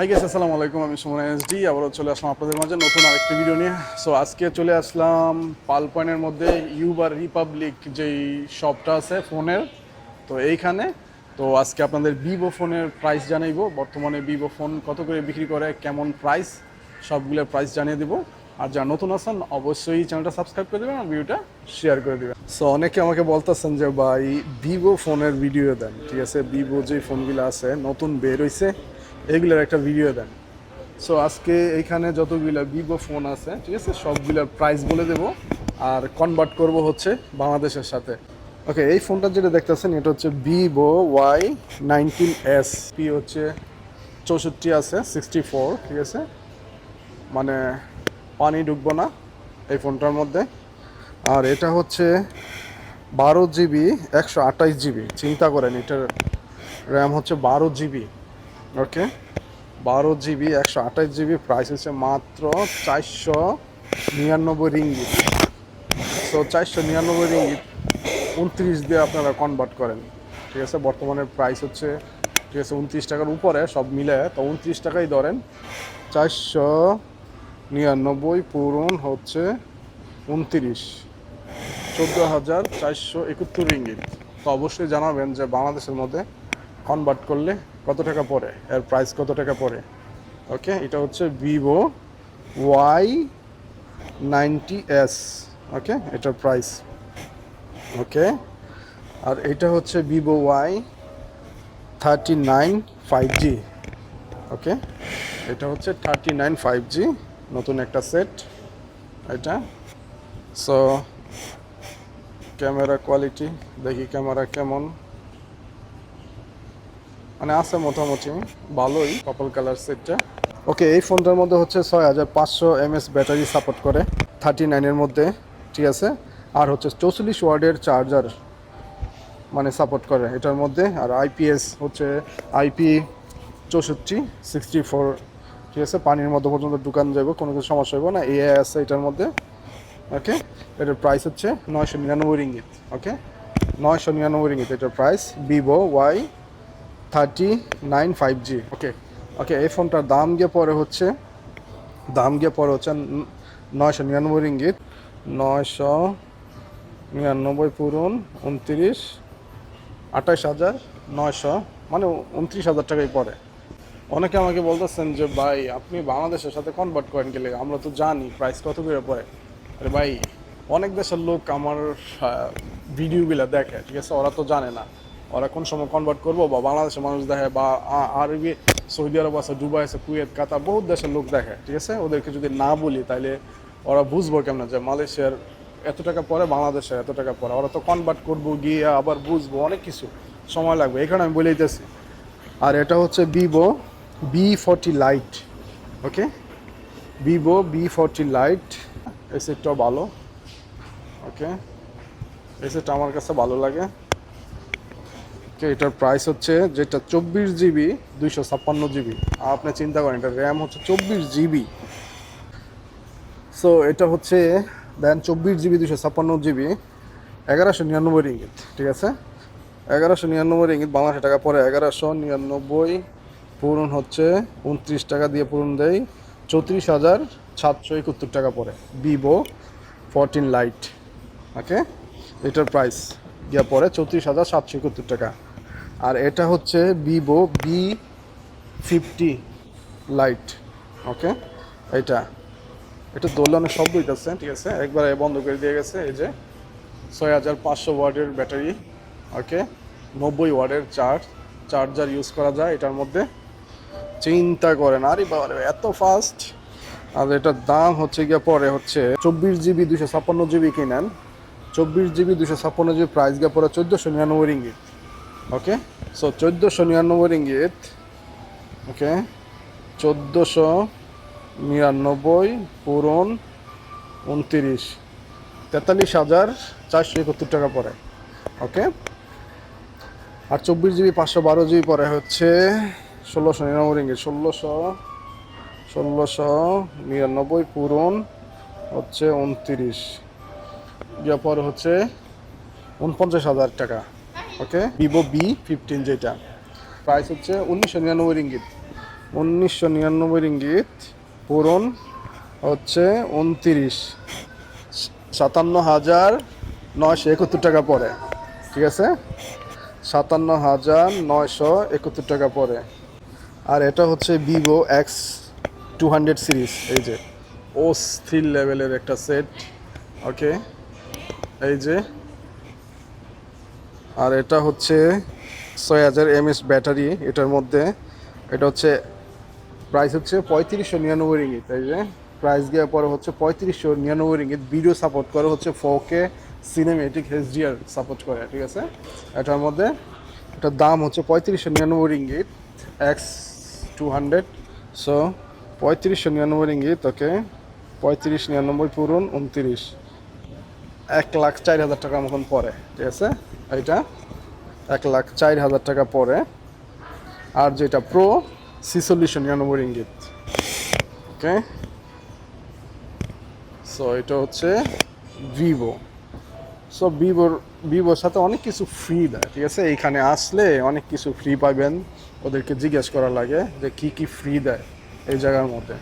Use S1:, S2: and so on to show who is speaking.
S1: High guess আসসালামু আলাইকুম আমি সুমন এসডি আবারও চলে আসলাম আপনাদের মাঝে নতুন আরেকটি ভিডিও নিয়ে। সো আজকে চলে আসলাম পাল পয়েন্টের মধ্যে ইউবার রিপাবলিক যেই শপটা আছে ফোনের তো এইখানে, তো আজকে আপনাদের ভিভো ফোনের প্রাইস জানাইবো। বর্তমানে ভিভো ফোন কত করে বিক্রি করে, কেমন প্রাইস সবগুলোর প্রাইস জানিয়ে দেবো। আর যারা নতুন আছেন, অবশ্যই চ্যানেলটা সাবস্ক্রাইব করে দেবেন আর ভিডিওটা শেয়ার করে দেবেন। সো অনেকে আমাকে বলতেছেন যে, ভাই ভিভো ফোনের ভিডিও দেন। ঠিক আছে ভিভো যে ফোনগুলো আছে, নতুন বের হইছে। এগুলোর একটা ভিডিও দেন। সো আজকে এইখানে যতগুলো ভিভো ফোন আছে, ঠিক আছে, সবগুলোর প্রাইস বলে দেব। আর কনভার্ট করব হচ্ছে বাংলাদেশের সাথে। ওকে এই ফোনটা যেটা দেখতেছেন, এটা হচ্ছে Vivo Y nineteen S P হচ্ছে চৌষট্টি আছে সিক্সটি ফোর ঠিক আছে? মানে পানি ঢুকবো না এই ফোনটার মধ্যে। আর এটা হচ্ছে বারো জিবি একশো জিবি চিন্তা করেন, এটার র্যাম হচ্ছে বারো জিবি ওকে বারো জিবি একশো আঠাশ জিবি প্রাইস হচ্ছে মাত্র চারশো নিরানব্বই রিঙ্গিত। সো চারশো নিরানব্বই রিঙ্গিত, উনত্রিশ দিয়ে আপনারা কনভার্ট করেন। ঠিক আছে? বর্তমানে প্রাইস হচ্ছে, ঠিক আছে, উনত্রিশ টাকার উপরে সব মিলে, তো উনত্রিশ টাকাই ধরেন, চারশো নিরানব্বই পূরণ হচ্ছে উনত্রিশ। চোদ্দ হাজার চারশো একাত্তর রিঙ্গিত। তো অবশ্যই জানাবেন যে বাংলাদেশের মধ্যে কনভার্ট করলে কত টাকা পড়ে? এর প্রাইস কত টাকা পড়ে? ওকে এটা হচ্ছে Vivo Y ninety S okay এটার প্রাইস ওকে আর এটা হচ্ছে Vivo Y thirty nine five G okay এটা হচ্ছে থার্টি নাইন ফাইভ জি নতুন একটা সেট এটা সো ক্যামেরা কোয়ালিটি দেখি ক্যামেরা কেমন। মানে আছে মোটামুটি, ভালোই পার্পল কালার সেটটা ওকে, এই ফোনটার মধ্যে হচ্ছে ছয় হাজার পাঁচশো এমএস ব্যাটারি সাপোর্ট করে থার্টি নাইনের মধ্যে, ঠিক আছে? আর হচ্ছে চৌচল্লিশ ওয়ার্ডের চার্জার মানে সাপোর্ট করে এটার মধ্যে, আর আইপিএস হচ্ছে আইপি চৌষট্টি সিক্সটি ফোর ঠিক আছে? পানির মধ্যে পর্যন্ত দোকান যাব, কোনো কিছু সমস্যা হইব না এআই আছে এটার মধ্যে, ওকে? এটার প্রাইস হচ্ছে নয়শো নিরানব্বই রিঙ্গিত, ওকে? নয়শো নিরানব্বই রিঙ্গিত এটার price Vivo Y thirty nine five G okay okay এই ফোনটার দাম গিয়ে পরে হচ্ছে, দাম গিয়ে পরে হচ্ছে নয়শো নিরানব্বই রিঙ্গিত, নয়শো নিরানব্বই পূরণ, উনত্রিশ, আঠাশ হাজার নয়শো মানে উনত্রিশ হাজার টাকাই পড়ে অনেকে আমাকে বলতেছেন যে, ভাই, আপনি বাংলাদেশের সাথে কনভার্ট করেন গেলে আমরা তো জানি প্রাইস কত করে পড়ে। আরে ভাই, অনেক দেশের লোক আমার ভিডিওগুলো দেখে, ঠিক আছে? ওরা তো জানে না। ওরা কোন সময় কনভার্ট করব বা বাংলাদেশের মানুষ দেখে বা আরবি, সৌদি আরব আছে, দুবাই আছে, কুয়েত, কাতার, বহুত দেশের লোক দেখে, ঠিক আছে? ওদেরকে যদি না বলি তাহলে ওরা বুঝব কেমন যে মালয়েশিয়ার এত টাকা পরে, বাংলাদেশের এত টাকা পরে। ওরা তো কনভার্ট করব, গিয়ে আবার বুঝব, অনেক কিছু সময় লাগবে। এখানে আমি বলে দিতেছি। আর এটা হচ্ছে Vivo V forty lite okay Vivo V forty lite এই সেটটাও ভালো ওকে এই সেটটা আমার কাছে ভালো লাগে। এটার প্রাইস হচ্ছে যেটা চব্বিশ জিবি দুইশো ছাপ্পান্ন জিবি আপনি চিন্তা করেন, এটা র্যাম হচ্ছে চব্বিশ জিবি সো এটা হচ্ছে, দেন চব্বিশ জিবি দুশো ছাপ্পান্ন জিবি এগারোশো নিরানব্বই রিঙ্গিত, ঠিক আছে? এগারোশো নিরানব্বই রিঙ্গিত, বাংলাদেশ টাকা পরে এগারোশো নিরানব্বই, পূরণ হচ্ছে উনত্রিশ টাকা দিয়ে পূরণ দেয় চৌত্রিশ হাজার সাতশো একাত্তর টাকা পরে। ভিভো ফোরটিন লাইট ওকে এটার প্রাইস গিয়া পরে চৌত্রিশ হাজার সাতশো একাত্তর টাকা। আর এটা হচ্ছে Vivo V fifty lite okay? এটা এটা দোলনের শব্দ হইতেছে ঠিক আছে? একবার বন্ধ করে দিয়ে গেছে, এই যে ছয় হাজার পাঁচশো ওয়ার্ডের ব্যাটারি, ওকে? নব্বই ওয়ার্ডের চার্জ, চার্জার ইউজ করা যায় এটার মধ্যে। চিন্তা করেন, আরে বাবা এত ফাস্ট আর এটার দাম হচ্ছে গিয়ে পরে হচ্ছে চব্বিশ জিবি দুশো ছাপ্পান্ন জিবি কিনেন। চব্বিশ জিবি দুশো ছাপ্পান্ন জিবি প্রাইস গিয়ে পরে চোদ্দোশো নিরানব্বই রিঙ্গিত। ওকে সো চোদ্দোশো নিরানব্বই রিঙ্গিত ওকে চোদ্দোশো নিরানব্বই পূরণ উনতিরিশ। তেতাল্লিশ হাজার চারশো একাত্তর টাকা পড়ে। ওকে আর চব্বিশ জিবি, পাঁচশো বারো জিবি পরে হচ্ছে ষোলোশো নিরানব্বই রিঙ্গিত ষোলোশো ষোলোশো নিরানব্বই পূরণ হচ্ছে উনতিরিশ। ইয়া পরে হচ্ছে উনপঞ্চাশ হাজার টাকা। ওকে ভিভো বি ফিফটিন যেটা। প্রাইস হচ্ছে উনিশশো নিরানব্বই রিঙ্গিত উনিশশো নিরানব্বই রিঙ্গিত পূরণ হচ্ছে উনতিরিশ। সাতান্ন হাজার নয়শো একাত্তর টাকা পড়ে ঠিক আছে? সাতান্ন হাজার নয়শো একাত্তর টাকা পড়ে আর এটা হচ্ছে Vivo X two hundred series এই যে। ও স্থির লেভেলের একটা সেট ওকে এই যে। আর এটা হচ্ছে ছয় হাজার এমএস ব্যাটারি এটার মধ্যে। এটা হচ্ছে প্রাইস হচ্ছে পঁয়ত্রিশশো নিরানব্বই রিঙ্গিত। এই যে প্রাইস গিয়ে পরে হচ্ছে পঁয়ত্রিশশো নিরানব্বই রিঙ্গিত। ভিডিও সাপোর্ট করে হচ্ছে ফোকে সিনেমেটিক এইচডিআর সাপোর্ট করে, ঠিক আছে? এটার মধ্যে এটার দাম হচ্ছে পঁয়ত্রিশশো নিরানব্বই ringgit X two hundred so পঁয়ত্রিশশো নিরানব্বই রিঙ্গিত ওকে পঁয়ত্রিশ নিরানব্বই পুরুন উনত্রিশ। এক লাখ চার হাজার টাকা মতন পড়ে, ঠিক আছে? এইটা এক লাখ চার হাজার টাকা পরে। আর যেটা প্রো ছিচল্লিশশো নিরানব্বই ইঙ্গিত ওকে সো এটা হচ্ছে ভিভো সো ভিভোর ভিভোর সাথে অনেক কিছু ফ্রি দেয়, ঠিক আছে? এইখানে আসলে অনেক কিছু ফ্রি পাবেন। ওদেরকে জিজ্ঞেস করা লাগে যে কি কি ফ্রি দেয় এই জায়গার মধ্যে।